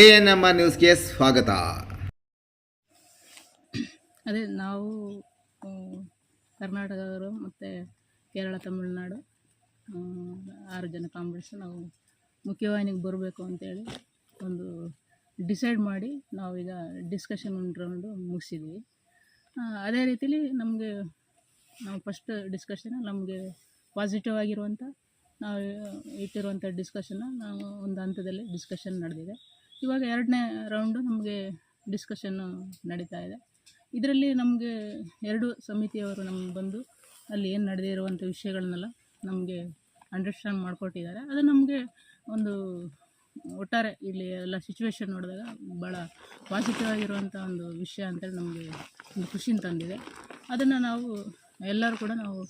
A N M R ನ್ಯೂಸ್ಗೆ ಸ್ವಾಗತ. ಅದೇ ನಾವು ಕರ್ನಾಟಕದವರು ಮತ್ತು ಕೇರಳ, ತಮಿಳುನಾಡು ಆರು ಜನ ಕಾಂಗ್ರೆಸ್ ನಾವು ಮುಖ್ಯವಾಹಿನಿಗೆ ಬರಬೇಕು ಅಂತೇಳಿ ಒಂದು ಡಿಸೈಡ್ ಮಾಡಿ ನಾವೀಗ ಡಿಸ್ಕಷನ್ ರೌಂಡು ಮುಗಿಸಿದ್ವಿ. ಅದೇ ರೀತಿಲಿ ನಮಗೆ ನಾವು ಫಸ್ಟ್ ಡಿಸ್ಕಷನ್ ನಮಗೆ ಪಾಸಿಟಿವ್ ಆಗಿರುವಂಥ, ನಾವು ಇಟ್ಟಿರುವಂಥ ಡಿಸ್ಕಷನ್ನ ನಾವು ಒಂದು ಹಂತದಲ್ಲಿ ಡಿಸ್ಕಷನ್ ನಡೆದಿದೆ. ಇವಾಗ ಎರಡನೇ ರೌಂಡು ನಮಗೆ ಡಿಸ್ಕಷನ್ನು ನಡೀತಾ ಇದೆ. ಇದರಲ್ಲಿ ನಮಗೆ ಎರಡು ಸಮಿತಿಯವರು ನಮ್ಗೆ ಬಂದು ಅಲ್ಲಿ ಏನು ನಡೆದಿರುವಂಥ ವಿಷಯಗಳನ್ನೆಲ್ಲ ನಮಗೆ ಅಂಡರ್ಸ್ಟ್ಯಾಂಡ್ ಮಾಡಿಕೊಟ್ಟಿದ್ದಾರೆ. ಅದು ನಮಗೆ ಒಂದು ಒಟ್ಟಾರೆ ಇಲ್ಲಿ ಎಲ್ಲ ಸಿಚುವೇಶನ್ ನೋಡಿದಾಗ ಭಾಳ ಪಾಸಿಟಿವ್ ಆಗಿರುವಂಥ ಒಂದು ವಿಷಯ ಅಂತೇಳಿ ನಮಗೆ ಒಂದು ಖುಷಿನ ತಂದಿದೆ. ಅದನ್ನು ನಾವು ಎಲ್ಲರೂ ಕೂಡ ನಾವು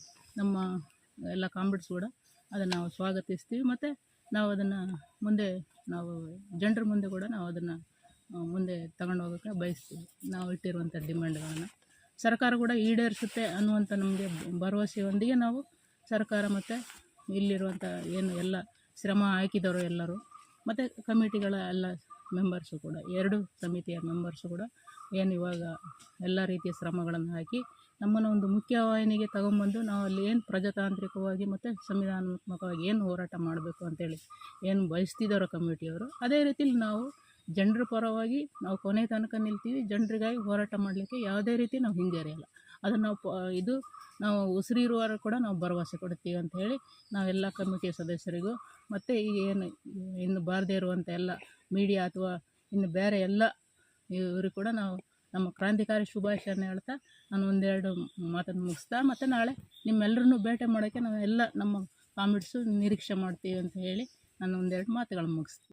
ನಮ್ಮ ಎಲ್ಲ ಕಾಂಬಿಡ್ಸ್ ಕೂಡ ಅದನ್ನು ನಾವು ಸ್ವಾಗತಿಸ್ತೀವಿ. ಮತ್ತು ನಾವು ಅದನ್ನು ಮುಂದೆ ನಾವು ಜನರ ಮುಂದೆ ಕೂಡ ನಾವು ಅದನ್ನು ಮುಂದೆ ತಗೊಂಡು ಹೋಗೋಕ್ಕೆ ಬಯಸ್ತೀವಿ. ನಾವು ಇಟ್ಟಿರುವಂಥ ಡಿಮ್ಯಾಂಡ್ಗಳನ್ನು. ಸರ್ಕಾರ ಕೂಡ ಈಡೇರಿಸುತ್ತೆ ಅನ್ನುವಂಥ ನಮಗೆ ಭರವಸೆಯೊಂದಿಗೆ ನಾವು ಸರ್ಕಾರ ಮತ್ತು ಇಲ್ಲಿರುವಂಥ ಏನು ಎಲ್ಲ ಶ್ರಮ ಹಾಕಿದವರು ಎಲ್ಲರೂ ಮತ್ತು ಕಮಿಟಿಗಳ ಎಲ್ಲ ಮೆಂಬರ್ಸು ಕೂಡ, ಎರಡು ಸಮಿತಿಯ ಮೆಂಬರ್ಸು ಕೂಡ ಏನು ಇವಾಗ ಎಲ್ಲ ರೀತಿಯ ಶ್ರಮಗಳನ್ನು ಹಾಕಿ ನಮ್ಮನ್ನು ಒಂದು ಮುಖ್ಯವಾಹಿನಿಗೆ ತಗೊಂಬಂದು ನಾವು ಅಲ್ಲಿ ಏನು ಪ್ರಜಾತಾಂತ್ರಿಕವಾಗಿ ಮತ್ತು ಸಂವಿಧಾನಾತ್ಮಕವಾಗಿ ಏನು ಹೋರಾಟ ಮಾಡಬೇಕು ಅಂತೇಳಿ ಏನು ಬಯಸ್ತಿದ್ದಾರೋ ಕಮಿಟಿಯವರು, ಅದೇ ರೀತಿಲಿ ನಾವು ಜನರ ಪರವಾಗಿ ನಾವು ಕೊನೆ ತನಕ ನಿಲ್ತೀವಿ, ಜನರಿಗಾಗಿ ಹೋರಾಟ ಮಾಡಲಿಕ್ಕೆ ಯಾವುದೇ ರೀತಿ ನಾವು ಹಿಂಜರಿಯಲ್ಲ. ಅದನ್ನು ನಾವು ಇದು ನಾವು ಉಸಿರಿರುವವರು ಕೂಡ ನಾವು ಭರವಸೆ ಕೊಡ್ತೀವಿ ಅಂತ ಹೇಳಿ ನಾವೆಲ್ಲ ಕಮಿಟಿಯ ಸದಸ್ಯರಿಗೂ ಮತ್ತು ಈಗ ಏನು ಇನ್ನು ಬಾರದೇ ಇರುವಂಥ ಎಲ್ಲ ಮೀಡಿಯಾ ಅಥವಾ ಇನ್ನು ಬೇರೆ ಎಲ್ಲ ಇವರು ಕೂಡ ನಾವು ನಮ್ಮ ಕ್ರಾಂತಿಕಾರಿ ಶುಭಾಶಯನ ಹೇಳ್ತಾ ನಾನು ಒಂದೆರಡು ಮಾತನ್ನು ಮುಗಿಸ್ತಾ ಮತ್ತು ನಾಳೆ ನಿಮ್ಮೆಲ್ಲರನ್ನೂ ಭೇಟಿ ಮಾಡೋಕ್ಕೆ ನಾವೆಲ್ಲ ನಮ್ಮ ಕಾಮಿಡ್ಸು ನಿರೀಕ್ಷೆ ಮಾಡ್ತೀವಿ ಅಂತ ಹೇಳಿ ನಾನು ಒಂದೆರಡು ಮಾತುಗಳನ್ನು ಮುಗಿಸ್ತೀನಿ.